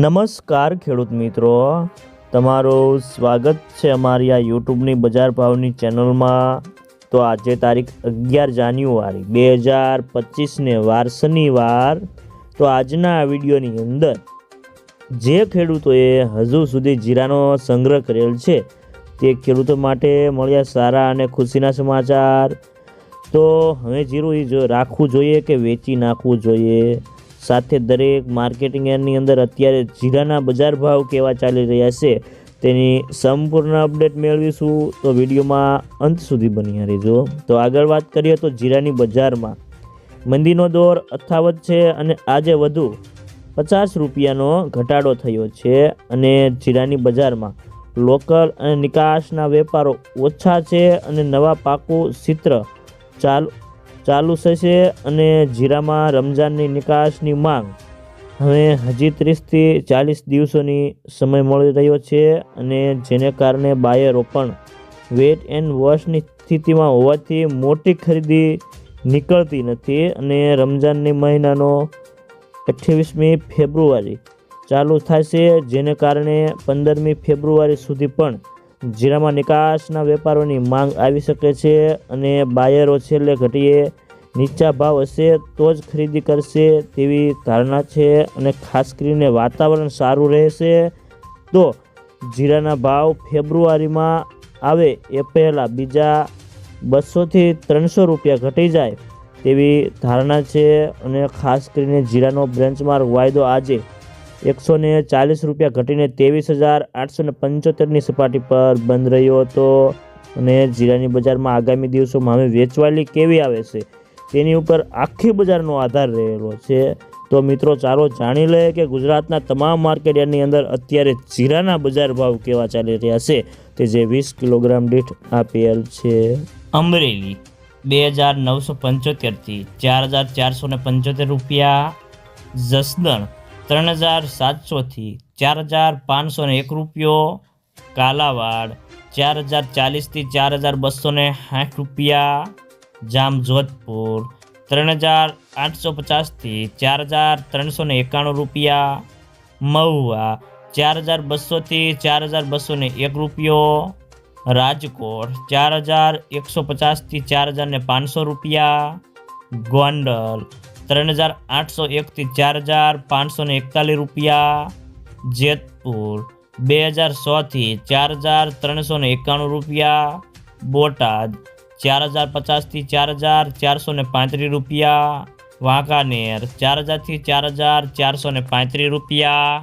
નમસ્કાર ખેડૂત મિત્રો. તમારું સ્વાગત છે અમારી આ યુટ્યુબની બજાર ભાવની ચેનલમાં. તો આજે તારીખ અગિયાર જાન્યુઆરી, બે હજાર પચીસને વાર શનિવાર. તો આજના આ વિડીયોની અંદર જે ખેડૂતોએ હજુ સુધી જીરાનો સંગ્રહ કરેલ છે, તે ખેડૂતો માટે મળ્યા સારા અને ખુશીના સમાચાર. તો હવે જીરું એ જો રાખવું જોઈએ કે વેચી નાખવું જોઈએ? સાથે દરેક માર્કેટિંગ યાર્ડની અંદર અત્યારે જીરાના બજાર ભાવ કેવા ચાલી રહ્યા છે તેની સંપૂર્ણ અપડેટ મેળવીશું. તો વિડીયોમાં અંત સુધી બની રહેજો. તો આગળ વાત કરીએ તો જીરાની બજારમાં. મંદીનો દોર અથાવત છે અને આજે વધુ પચાસ રૂપિયાનો ઘટાડો થયો છે અને જીરાની બજારમાં લોકલ અને નિકાસના વેપારો ઓછા છે અને નવા પાકું ચિત્ર ચાલુ ચાલુ થશે અને જીરામાં રમઝાનની નિકાસની માંગ હવે હજી ત્રીસથી ચાલીસ દિવસોની સમય મળી રહ્યો છે અને જેને કારણે બાયરો પણ વેટ એન્ડ વોશની સ્થિતિમાં હોવાથી મોટી ખરીદી નીકળતી નથી અને રમઝાનની મહિનાનો અઠ્યાવીસમી ફેબ્રુઆરી ચાલુ થશે, જેને કારણે પંદરમી ફેબ્રુઆરી સુધી પણ જીરામાં નિકાસના વેપારોની માંગ આવી શકે છે અને બાયરો છેલ્લે ઘટીએ નીચા ભાવ હશે તો જ ખરીદી કરશે તેવી ધારણા છે અને ખાસ કરીને વાતાવરણ સારું રહેશે તો જીરાના ભાવ ફેબ્રુઆરીમાં આવે એ પહેલાં બીજા બસોથી ત્રણસો રૂપિયા ઘટી જાય તેવી ધારણા છે અને ખાસ કરીને જીરાનો બ્રેન્ચમાર્ક વાયદો આજે એકસો ને ચાલીસ રૂપિયા ઘટીને ત્રેવીસ હજાર આઠસો ને પંચોતેરની સપાટી પર બંધ રહ્યો હતો. અને જીરાની બજારમાં આગામી દિવસોમાં હવે વેચવાલી કેવી આવે છે? તેની ઉપર આખી બજારનો આધાર રહેલો છે. તો મિત્રો, ચાલો જાણી લઈએ કે ગુજરાતના તમામ માર્કેટ યાર્ડની અંદર અત્યારે જીરાના બજાર ભાવ કેવા ચાલી રહ્યા છે તે જે વીસ કિલોગ્રામ દીઠ આપેલ છે. અમરેલી બે હજાર નવસો પંચોતેરથી ચાર હજાર ચારસો પંચોતેર રૂપિયા, જસદણ ત્રણ હજાર સાતસોથી ચાર હજાર પાંચસો ને એક રૂપિયો, કાલાવાડ, ચાર હજાર ચાલીસથી ચાર હજાર બસો ને સાઠ રૂપિયા, જામજોધપુર, ત્રણ હજાર આઠસો પચાસથી ચાર હજાર ત્રણસો ને એકાણું રૂપિયા, મહુવા, ચાર હજાર બસોથી ચાર હજાર બસો ને એક રૂપિયો, રાજકોટ, ચાર હજાર એકસો પચાસથી ચાર હજાર ને પાંચસો રૂપિયા, ગોંડલ ત્રણ હજાર આઠસો એકથી ચાર હજાર પાંચસો ને એકતાલીસ રૂપિયા. જેતપુર બે હજાર સોથી ચાર હજાર ત્રણસો ને એકાણું રૂપિયા. બોટાદ ચાર હજાર પચાસથી ચાર હજાર ચારસો ને પાંત્રીસ રૂપિયા. વાંકાનેર ચાર હજારથી ચાર હજાર ચારસો ને પાંત્રીસ રૂપિયા.